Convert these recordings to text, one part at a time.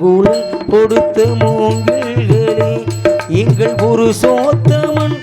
கொடுத்த மூங்கில்களே எங்கள் புருஷோத்தமன் சோத்தமன்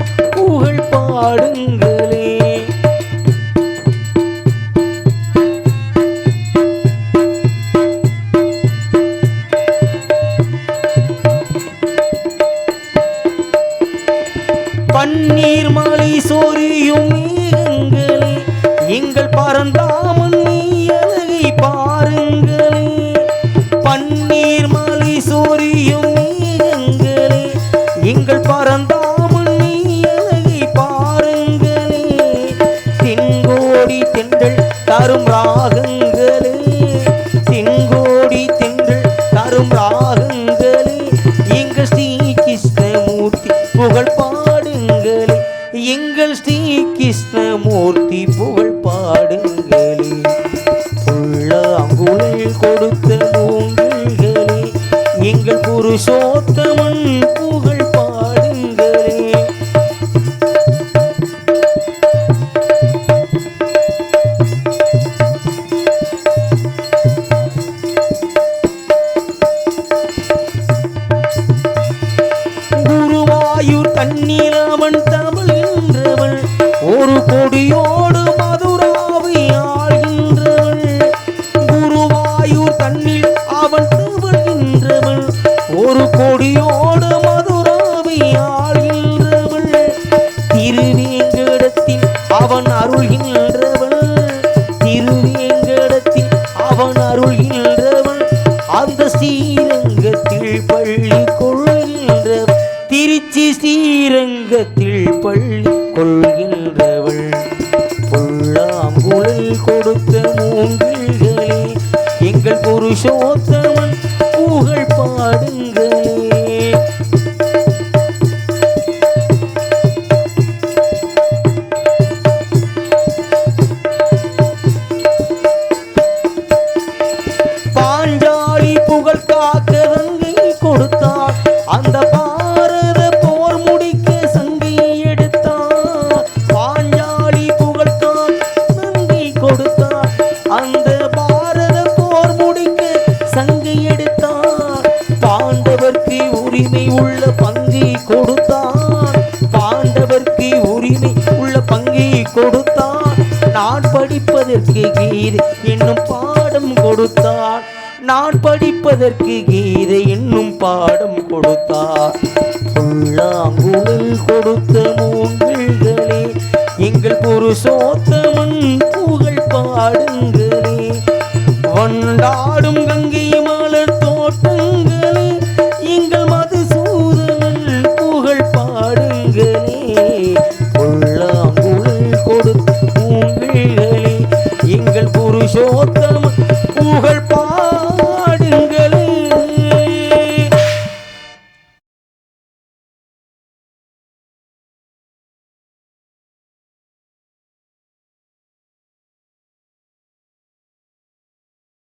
தரும் ராகங்களில் தென்கோடி தென்றல் தரும் ராகங்களில் எங்கள் ஸ்ரீ கிருஷ்ணமூர்த்தி புகழ் பாடுங்களே. எங்கள் ஸ்ரீ கிருஷ்ணமூர்த்தி புகழ் பாடுங்களே. புல்லாங்குழல் கொடுத்த மூங்கல்களே. எங்கள் புருஷோத்தமன் குருவாயூர் தண்ணீர் அவன் தமிழ்கின்றவள் ஒரு கொடியோடு மதுராவை ஆழ்கின்றவள் குருவாயூர் தண்ணீர் அவன் தமிழ்கின்றவள் ஒரு கொடியோடு மதுராவை ஆழ்கின்றவள் திருவேங்கடத்தில் அவன் அருள்கின்றவள் திருவேங்கடத்தில் அவன் அருள்கின்றவள் அந்த ஸ்ரீரங்கத்தில் ஸ்ரீரங்கத்தில் பள்ளி கொள்கின்றவள். புல்லாங்குழல் கொடுத்த மூங்கில்களே எங்கள் புருஷோத்தமன் புகழ் பாடுங்களே. பாஞ்சாலி புகழ் காக்க கங்கை கொடுத்தார் அந்த உரிமை உள்ள பங்கை கொடுத்தான். பாண்டவர்க்கு உரிமை உள்ள பங்கை கொடுத்தான். நான் படிப்பதற்கு கீதை என்னும் பாடம் கொடுத்தார் நான் படிப்பதற்கு கீதை என்னும் பாடம் கொடுத்தார் புல்லாங்குழல் கொடுத்த மூங்கில்களே எங்கள் புருஷோத்தமன் புகழ் பாடுங்களே. வண்டாடும் கங்கையும்